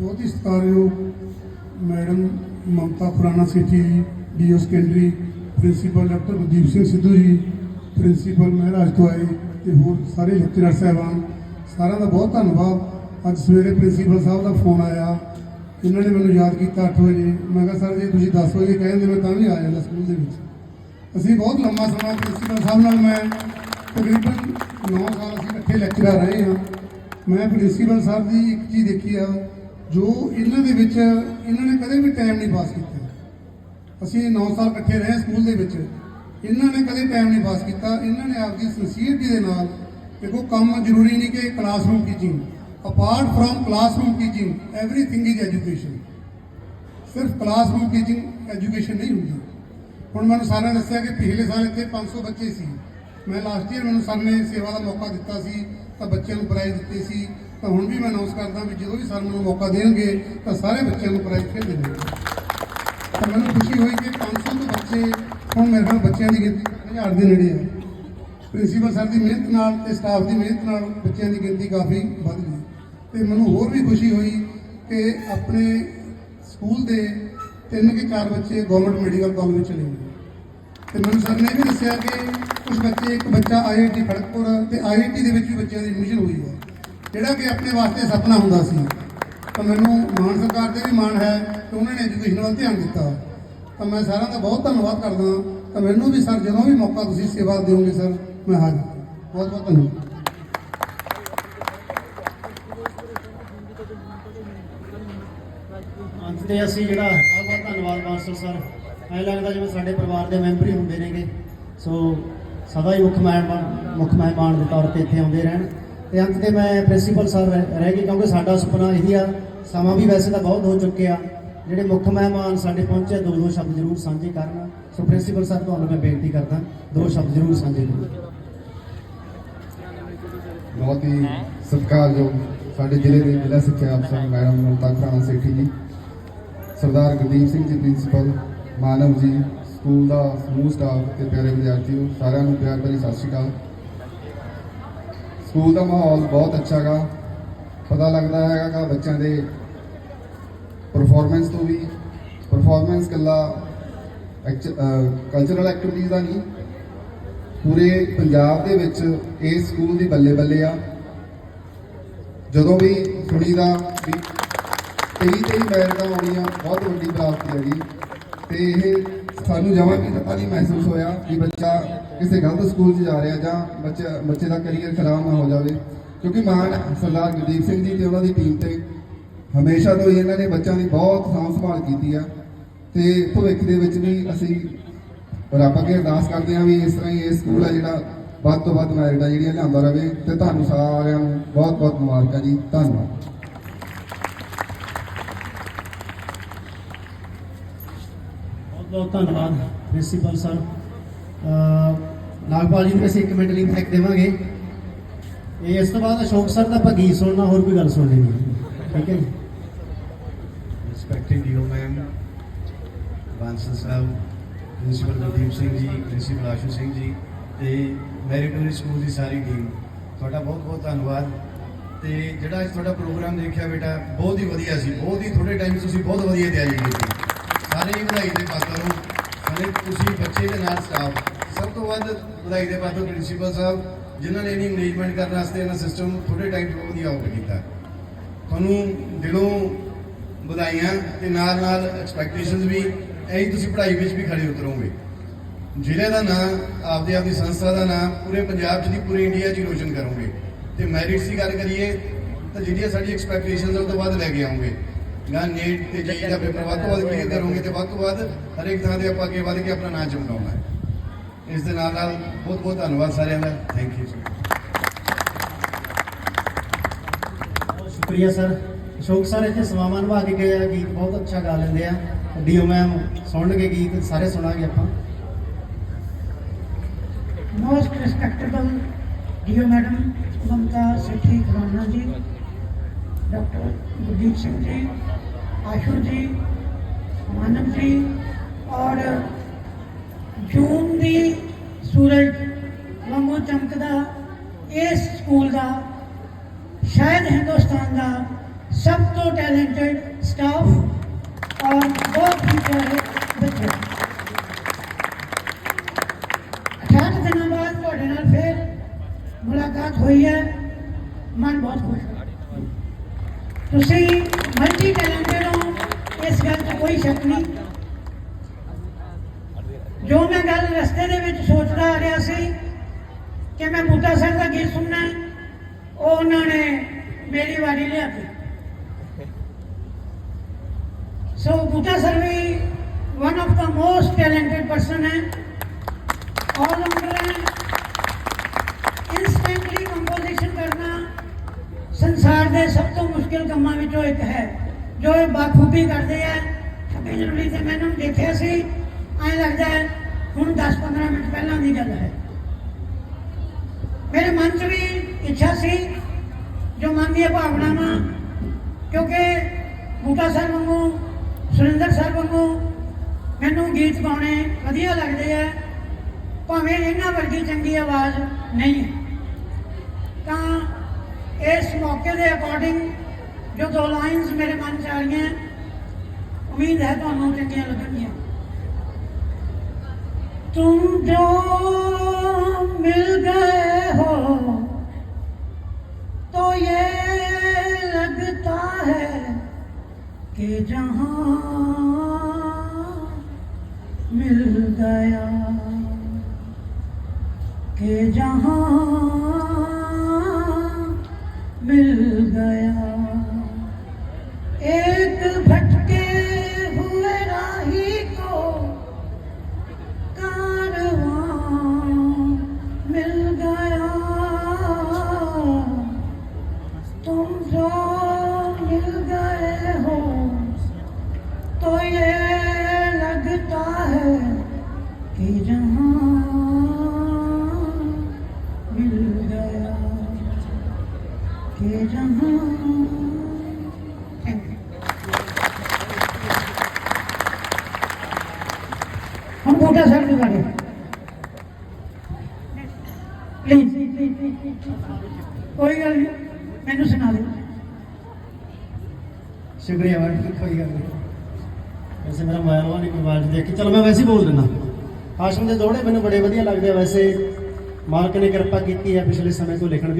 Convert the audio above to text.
ਬਹੁਤ ਹੀ ਸਤਿਕਾਰਯੋਗ madam Mamta Khurana Sethi ji, DEO secondary, principal doctor Gurdeep Singh Sidhu ji, principal Maharaj ਤੋਂ ਆਏ ਤੇ ਹੋਰ ਸਾਰੇ ਲੈਕਚਰਰ ਸਾਹਿਬਾਨ, ਸਾਰਿਆਂ ਦਾ ਬਹੁਤ ਧੰਨਵਾਦ। ਅੱਜ ਸਵੇਰੇ ਪ੍ਰਿੰਸੀਪਲ ਸਾਹਿਬ ਦਾ ਫੋਨ ਆਇਆ। ਇਹਨਾਂ ਨੇ ਮੈਨੂੰ ਯਾਦ ਕੀਤਾ 8 ਵਜੇ। ਮੈਂ ਕਿਹਾ, ਸਰ, ਜੇ ਤੁਸੀਂ 10 ਵਜੇ ਕਹਿੰਦੇ ਮੈਂ ਤਾਂ ਵੀ ਆ ਜਾਂਦਾ ਸਕੂਲ ਦੇ ਵਿੱਚ। ਅਸੀਂ ਬਹੁਤ ਲੰਮਾ ਸਮਾਂ ਪ੍ਰਿੰਸੀਪਲ ਸਾਹਿਬ ਨਾਲ, ਮੈਂ ਤਕਰੀਬਨ 9 ਸਾਲ ਅਸੀਂ ਇਕੱਠੇ ਲੈਕਚਰਰ ਰਹੇ ਹਾਂ। ਮੈਂ ਪ੍ਰਿੰਸੀਪਲ ਸਾਹਿਬ ਦੀ ਇੱਕ ਚੀਜ਼ ਦੇਖੀ ਆ। ਜੋ ਇਹਨਾਂ ਦੇ ਵਿੱਚ ਇਹਨਾਂ ਨੇ ਕਦੇ ਵੀ ਟਾਈਮ ਨਹੀਂ ਪਾਸ ਕੀਤਾ। ਅਸੀਂ 9 ਸਾਲ ਇਕੱਠੇ ਰਹੇ ਸਕੂਲ ਦੇ ਵਿੱਚ। ਇਹਨਾਂ ਨੇ ਕਦੇ ਟਾਈਮ ਨਹੀਂ ਪਾਸ ਕੀਤਾ। ਇਹਨਾਂ ਨੇ ਆਪਦੀ ਸਿੰਸੀਅਰਟੀ ਦੇ ਨਾਲ ਦੇਖੋ, ਕੰਮ ਜ਼ਰੂਰੀ ਨਹੀਂ ਕਿ classroom teaching apart from classroom teaching everything is education ਸਿਰਫ ਕਲਾਸਰੂਮ ਟੀਚਿੰਗ ਐਜੂਕੇਸ਼ਨ ਨਹੀਂ ਹੁੰਦੀ। ਹੁਣ ਮੈਨੂੰ ਸਾਰਿਆਂ ਨੇ ਦੱਸਿਆ ਕਿ ਪਿਛਲੇ ਸਾਲ ਇੱਥੇ 500 ਬੱਚੇ ਸੀ। ਮੈਂ ਲਾਸਟ ਈਅਰ ਮੈਨੂੰ ਸਰ ਨੇ ਸੇਵਾ ਦਾ ਮੌਕਾ ਦਿੱਤਾ ਸੀ। ਤਾਂ ਬੱਚਿਆਂ ਨੂੰ ਪ੍ਰਾਈਜ਼ ਦਿੱਤੇ ਸੀ। ਤਾਂ ਹੁਣ ਵੀ ਮੈਂ ਅਨਾਉਂਸ ਕਰਦਾ ਵੀ ਜਦੋਂ ਵੀ ਸਰ ਮੈਨੂੰ ਮੌਕਾ ਦੇਣਗੇ, ਤਾਂ ਸਾਰੇ ਬੱਚਿਆਂ ਨੂੰ ਪ੍ਰਾਈਜ਼ ਫਿਰ ਦੇਣਗੇ ਤਾਂ ਮੈਨੂੰ ਖੁਸ਼ੀ ਹੋਈ ਕਿ 500 ਤੋਂ ਬੱਚੇ ਹੁਣ ਮੇਰੇ ਨਾਲ ਬੱਚਿਆਂ ਦੀ ਗਿਣਤੀ 1000 ਦੇ ਨੇੜੇ ਹੈ ਪ੍ਰਿੰਸੀਪਲ ਸਰ ਦੀ ਮਿਹਨਤ ਨਾਲ ਤੇ ਸਟਾਫ ਦੀ ਮਿਹਨਤ ਨਾਲ ਬੱਚਿਆਂ ਦੀ ਗਿਣਤੀ ਕਾਫੀ ਵੱਧ ਗਈ। ਤੇ ਮੈਨੂੰ ਹੋਰ ਵੀ ਖੁਸ਼ੀ ਹੋਈ ਕਿ ਆਪਣੇ ਸਕੂਲ ਦੇ ਤਿੰਨ ਕਿ ਚਾਰ ਬੱਚੇ ਗਵਰਨਮੈਂਟ ਮੈਡੀਕਲ ਕਾਲਜ ਵਿੱਚ ਚਲੇ ਗਏ। ਤੇ ਮੈਨੂੰ ਸਰ ਨੇ ਵੀ ਦੱਸਿਆ ਕਿ ਕੁਝ ਬੱਚੇ, ਇੱਕ ਬੱਚਾ ਆਈਆਈਟੀ ਖੜਗਪੁਰ ਤੇ ਆਈਆਈਟੀ ਦੇ ਵਿੱਚ ਵੀ ਬੱਚਿਆਂ ਦੀ ਐਡਮਿਸ਼ਨ ਹੋਈ ਹੈ। ਜਿਹੜਾ ਕਿ ਆਪਣੇ ਵਾਸਤੇ ਸੁਪਨਾ ਹੁੰਦਾ ਸੀ। ਤਾਂ ਮੈਨੂੰ ਮਾਨ ਸਰਕਾਰ ਤੇ ਵੀ ਮਾਣ ਹੈ ਕਿ ਉਹਨਾਂ ਨੇ ਐਜੂਕੇਸ਼ਨ ਵੱਲ ਧਿਆਨ ਦਿੱਤਾ। ਤਾਂ ਮੈਂ ਸਾਰਿਆਂ ਦਾ ਬਹੁਤ ਧੰਨਵਾਦ ਕਰਦਾ ਤਾਂ ਮੈਨੂੰ ਵੀ ਸਰ ਜਦੋਂ ਵੀ ਮੌਕਾ ਤੁਸੀਂ ਸੇਵਾ ਦਿਓਗੇ ਸਰ, ਮੈਂ ਹਾਜ਼ਰ ਬਹੁਤ ਬਹੁਤ ਧੰਨਵਾਦ। ਅੰਤ ਤੇ ਅਸੀਂ ਜਿਹੜਾ, ਬਹੁਤ ਬਹੁਤ ਧੰਨਵਾਦ ਮਾਸਟਰ ਸਰ। ਐਂ ਲੱਗਦਾ ਜਿਵੇਂ ਸਾਡੇ ਪਰਿਵਾਰ ਦੇ ਮੈਂਬਰ ਹੀ ਹੁੰਦੇ ਨੇਗੇ। ਸੋ ਸਦਾ ਹੀ ਮੁੱਖ ਮਹਿਮਾਨ ਮੁੱਖ ਮਹਿਮਾਨ ਦੇ ਤੌਰ ਤੇ ਇੱਥੇ ਆਉਂਦੇ ਰਹਿਣ। ਤੇ ਅੰਤ ਤੇ ਮੈਂ ਪ੍ਰਿੰਸੀਪਲ ਸਰ ਰਹਿ ਰਹਿ ਗਏ ਕਿਉਂਕਿ ਸਾਡਾ ਸੁਪਨਾ ਇਹੀ ਆ, ਸਮਾਂ ਵੀ ਵੈਸੇ ਤਾਂ ਬਹੁਤ ਹੋ ਚੁੱਕਿਆ। ਜਿਹੜੇ ਮੁੱਖ ਮਹਿਮਾਨ ਸਾਡੇ ਪਹੁੰਚੇ ਦੋ ਦੋ ਸ਼ਬਦ ਜ਼ਰੂਰ ਸਾਂਝੇ ਕਰਨ। ਸੋ ਪ੍ਰਿੰਸੀਪਲ ਸਰ, ਤੁਹਾਨੂੰ ਮੈਂ ਬੇਨਤੀ ਕਰਦਾ, ਦੋ ਸ਼ਬਦ ਜ਼ਰੂਰ ਸਾਂਝੇ ਕਰੋ। ਬਹੁਤ ਹੀ ਸਤਿਕਾਰਯੋਗ ਸਾਡੇ ਜ਼ਿਲ੍ਹੇ ਦੇ ਜ਼ਿਲ੍ਹਾ ਸਿੱਖਿਆ ਅਫਸਰ ਮੈਡਮ ਮਮਤਾ ਖਰਾਣਾ ਸੇਠੀ ਜੀ, ਸਰਦਾਰ ਗੁਰਦੀਪ ਸਿੰਘ ਜੀ, ਪ੍ਰਿੰਸੀਪਲ ਮਾਨਵ ਜੀ, ਸਕੂਲ ਦਾ ਸਮੂਹ ਸਟਾਫ ਤੇ ਪਿਆਰੇ ਵਿਦਿਆਰਥੀਓ, ਸਾਰਿਆਂ ਨੂੰ ਪਿਆਰ ਭਰੀ ਸਤਿ ਸ਼੍ਰੀ ਅਕਾਲ। ਸਕੂਲ ਦਾ ਮਾਹੌਲ ਬਹੁਤ ਅੱਛਾ ਗਾ। ਪਤਾ ਲੱਗਦਾ ਹੈਗਾ ਕਿ ਬੱਚਿਆਂ ਦੇ ਪਰਫਾਰਮੈਂਸ ਤੋਂ ਵੀ। ਪਰਫਾਰਮੈਂਸ ਕੱਲਾ ਕਲਚਰਲ ਐਕਟੀਵਿਟੀਜ਼ ਦਾ ਨਹੀਂ। ਪੂਰੇ ਪੰਜਾਬ ਦੇ ਵਿੱਚ ਇਹ ਸਕੂਲ ਦੀ ਬੱਲੇ ਬੱਲੇ ਆ। ਜਦੋਂ ਵੀ ਸੁਣੀਦਾ, ਵੀ 23 23 ਮੈਰਿਟਾਂ ਆਉਣੀਆਂ, ਬਹੁਤ ਵੱਡੀ ਪ੍ਰਾਪਤੀ ਹੈਗੀ। ਤੇ ਇਹ ਸਾਨੂੰ ਜਮਾਂ ਵੀ ਪਤਾ ਨਹੀਂ ਮਹਿਸੂਸ ਹੋਇਆ ਕਿ ਬੱਚਾ ਕਿਸੇ ਗਲਤ ਸਕੂਲ 'ਚ ਜਾ ਰਿਹਾ ਜਾਂ ਬੱਚਾ, ਬੱਚੇ ਦਾ ਕੈਰੀਅਰ ਖਰਾਬ ਨਾ ਹੋ ਜਾਵੇ। ਕਿਉਂਕਿ ਮਾਨ ਸਰਦਾਰ ਗੁਰਦੀਪ ਸਿੰਘ ਜੀ ਤੇ ਉਹਨਾਂ ਦੀ ਟੀਮ ਤੇ ਹਮੇਸ਼ਾ ਤੋਂ ਹੀ ਇਹਨਾਂ ਨੇ ਬੱਚਿਆਂ ਦੀ ਬਹੁਤ ਸਾਂਭ ਸੰਭਾਲ ਕੀਤੀ ਆ। ਤੇ ਭਵਿੱਖ ਦੇ ਵਿੱਚ ਵੀ ਅਸੀਂ ਰੱਬ ਅੱਗੇ ਅਰਦਾਸ ਕਰਦੇ ਹਾਂ ਵੀ ਇਸ ਤਰ੍ਹਾਂ ਹੀ ਇਹ ਸਕੂਲ ਹੈ ਜਿਹੜਾ ਵੱਧ ਤੋਂ ਵੱਧ ਮੈਰਿਟਾਂ ਜਿਹੜੀਆਂ ਲਿਆਂਦਾ ਰਹੇ ਤੇ ਤੁਹਾਨੂੰ ਸਾਰਿਆਂ ਨੂੰ ਬਹੁਤ ਬਹੁਤ ਮੁਬਾਰਕਾਂ ਜੀ। ਧੰਨਵਾਦ। ਬਹੁਤ ਧੰਨਵਾਦ, ਪ੍ਰਿੰਸੀਪਲ ਸਰ। ਨਾਗਪਾਲ ਜੀ ਨੂੰ ਅਸੀਂ ਇੱਕ ਮਿੰਟ ਲਈ ਬ੍ਰੇਕ ਦੇਵਾਂਗੇ। ਇਹ ਇਸ ਤੋਂ ਬਾਅਦ ਅਸ਼ੋਕ ਸਰ ਦਾ ਆਪਾਂ ਗੀਤ ਸੁਣਨਾ, ਹੋਰ ਕੋਈ ਗੱਲ ਸੁਣ ਨਹੀਂ। ਠੀਕ ਹੈ ਜੀ? Respecting you ma'am Bansal Sahib principal Gurdeep Singh ji principal Ashu Singh ji, ਤੇ ਮੈਰੀਟੋਰੀ ਸਕੂਲ ਦੀ ਸਾਰੀ ਟੀਮ ਤੁਹਾਡਾ ਬਹੁਤ ਬਹੁਤ ਧੰਨਵਾਦ। ਤੇ ਜਿਹੜਾ ਅੱਜ ਤੁਹਾਡਾ ਪ੍ਰੋਗਰਾਮ ਦੇਖਿਆ ਬੇਟਾ, ਬਹੁਤ ਹੀ ਵਧੀਆ ਸੀ, ਬਹੁਤ ਹੀ ਥੋੜੇ ਟਾਈਮ ਤੁਸੀਂ ਬਹੁਤ ਵਧੀਆ ਤਿਆਰੀ ਕੀਤੀ। ਸਾਰੇ ਹੀ ਵਧਾਈ ਦੇ ਪਾਤਰ ਹੋ। ਸਾਰੇ ਤੁਸੀਂ ਬੱਚੇ ਦੇ ਨਾਲ ਸਟਾਫ ਸਭ ਤੋਂ ਵੱਧ ਵਧਾਈ ਦੇ ਪਾਤਰ ਪ੍ਰਿੰਸੀਪਲ ਸਾਹਿਬ, ਜਿਨ੍ਹਾਂ ਨੇ ਇਹਦੀ ਮੈਨੇਜਮੈਂਟ ਕਰਨ ਵਾਸਤੇ ਇਹਨਾਂ ਸਿਸਟਮ ਨੂੰ ਥੋੜੇ ਟਾਈਮ ਤੋਂ ਬਹੁਤ ਵਧੀਆ ਆਊਟ ਕੀਤਾ। ਤੁਹਾਨੂੰ ਦਿਲੋਂ ਵਧਾਈਆਂ ਤੇ ਨਾਲ ਨਾਲ ਐਕਸਪੈਕਟੇਸ਼ਨਸ ਵੀ ਐਂ ਤੁਸੀਂ ਪੜ੍ਹਾਈ ਵਿੱਚ ਵੀ ਖੜੇ ਉਤਰੋਗੇ। ਜ਼ਿਲ੍ਹੇ ਦਾ ਨਾਮ ਆਪਦੇ ਆਪਦੀ ਸੰਸਥਾ ਦਾ ਨਾਮ ਪੂਰੇ ਪੰਜਾਬ 'ਚ ਦੀ ਪੂਰੇ ਇੰਡੀਆ 'ਚ ਹੀ ਰੋਸ਼ਨ ਕਰੋਗੇ। ਤੇ ਮੈਰਿਟਸ ਦੀ ਗੱਲ ਕਰੀਏ, ਤਾਂ ਜਿਹੜੀਆਂ ਸਾਡੀ ਐਕਸਪੈਕਟੇਸ਼ਨਸ ਉਹ ਤੋਂ ਵੱਧ ਲੈ ਕੇ ਆਉਂਗੇ। ਨਾ ਨੀਟ ਤੇ ਜੇਈ ਦਾ ਪੇਪਰ ਵੱਧ ਤੋਂ ਵੱਧ ਕਲੀਅਰ ਕਰੋਗੇ ਤੇ ਵੱਧ ਤੋਂ ਵੱਧ ਹਰੇਕ ਥਾਂ ਤੇ ਆਪਾਂ ਅੱਗੇ ਵੱਧ ਕੇ ਆਪਣਾ ਨਾਮ ਚਮਕਾਉਣਾ ਹੈ। ਇਸ ਦੇ ਨਾਲ ਨਾਲ ਬਹੁਤ ਬਹੁਤ ਧੰਨਵਾਦ ਸਾਰਿਆਂ ਦਾ। ਥੈਂਕ ਯੂ ਬਹੁਤ ਸ਼ੁਕਰੀਆ ਸਰ। ਅਸ਼ੋਕ ਸਰ ਇੱਥੇ ਸਮਾਵਾਂ ਨਿਭਾ ਕੇ ਗਏ ਆ ਗੀਤ ਬਹੁਤ ਅੱਛਾ ਗਾ ਲੈਂਦੇ ਆ। ਡੀਓ ਮੈਮ ਸੁਣਨਗੇ ਗੀਤ ਸਾਰੇ ਸੁਣਾਂਗੇ ਆਪਾਂ। Most respectable dear madam Mamta Sethi Khurana ji, Dr. Gurdeep Singh ji, आशु जी मानव जी ਔਰ ਜੂਨ ਦੀ ਸੂਰਜ ਵਾਂਗੂ ਚਮਕਦਾ ਇਸ ਸਕੂਲ ਦਾ ਸ਼ਾਇਦ ਹਿੰਦੁਸਤਾਨ ਦਾ ਸਭ ਤੋਂ ਟੈਲੈਂਟਡ ਕੋਈ ਸ਼ੱਕ ਨਹੀਂ। ਜੋ ਮੈਂ ਗੱਲ ਰਸਤੇ ਦੇ ਵਿੱਚ ਸੋਚਦਾ ਆ ਰਿਹਾ ਸੀ ਕਿ ਮੈਂ ਬੂਟਾ ਸਾਹਿਬ ਦਾ ਗੀਤ ਸੁਣਨਾ ਉਹ ਉਹਨਾਂ ਨੇ ਮੇਰੀ ਵਾਰੀ ਲਿਆਤੀ। ਸੋ ਬੂਟਾ ਸਰ ਵੀ one of the most talented person ਹੈ। ਆਲ ਰਾਊਂਡਰ ਇਨਸਟੈਂਟਲੀ ਕੰਪੋਜੀਸ਼ਨ ਕਰਨਾ ਸੰਸਾਰ ਦੇ ਸਭ ਤੋਂ ਮੁਸ਼ਕਿਲ ਕੰਮਾਂ ਵਿੱਚੋਂ ਇੱਕ ਹੈ, ਜੋ ਇਹ ਬਾਖੂਬੀ ਕਰਦੇ ਆ। 26 ਜਨਵਰੀ ਤੇ ਮੈਂ ਇਹਨਾਂ ਨੂੰ ਦੇਖਿਆ ਸੀ, ਐਂ ਲੱਗਦਾ ਹੈ, ਹੁਣ 10-15 ਮਿੰਟ ਪਹਿਲਾਂ ਦੀ ਗੱਲ ਹੈ। ਮੇਰੇ ਮਨ 'ਚ ਵੀ ਇੱਛਾ ਸੀ, ਜੋ ਮਨ ਦੀਆਂ ਭਾਵਨਾਵਾਂ, ਕਿਉਂਕਿ ਬੂਟਾ ਸਾਹਿਬ ਵਾਂਗੂ, ਸੁਰਿੰਦਰ ਸਾਹਿਬ ਵਾਂਗੂ ਮੈਨੂੰ ਗੀਤ ਗਾਉਣੇ ਵਧੀਆ ਲੱਗਦੇ ਆ, ਭਾਵੇਂ ਇਹਨਾਂ ਵਰਗੀ ਚੰਗੀ ਆਵਾਜ਼ ਨਹੀਂ ਤਾਂ ਇਸ ਮੌਕੇ ਦੇ ਅਕੋਰਡਿੰਗ ਜੋ ਦੋ ਲਾਈਨਸ ਮੇਰੇ ਮਨ 'ਚ ਆ ਰਹੀਆਂ ਉਮੀਦ ਹੈ ਤੁਹਾਨੂੰ ਚੰਗੀਆਂ ਲੱਗਣਗੀਆਂ तुम जो मिल गए हो तो ये लगता है कि जहां मिल गया कि जहां मिल गया तुम जो मिल गए हो तो ये लगता है कि जहां मिल गया कि जहां Thank you. हम बूटा सर के बारे प्लीज कोई गल नहीं ਮੈਨੂੰ ਸੁਣਾ ਦੇ। ਸ਼ੁਕਰੀਆ ਵਾਹਿਗੁਰੂ ਕੋਈ ਗੱਲ ਨਹੀਂ। ਵੈਸੇ ਮੇਰਾ ਮਾਇਰਵਾ ਨਹੀਂ ਕੋਈ ਆਵਾਜ਼ ਦੇਖ ਕੇ, ਚਲੋ ਮੈਂ ਵੈਸੇ ਬੋਲ ਦਿੰਦਾ। ਆਸ਼ਮ ਦੇ ਦੋੜੇ ਮੈਨੂੰ ਬੜੇ ਵਧੀਆ ਲੱਗਦੇ ਆ। ਵੈਸੇ ਮਾਲਕ ਨੇ ਕਿਰਪਾ ਕੀਤੀ ਹੈ ਪਿਛਲੇ ਸਮੇਂ ਤੋਂ ਲਿਖਣ ਦੀ।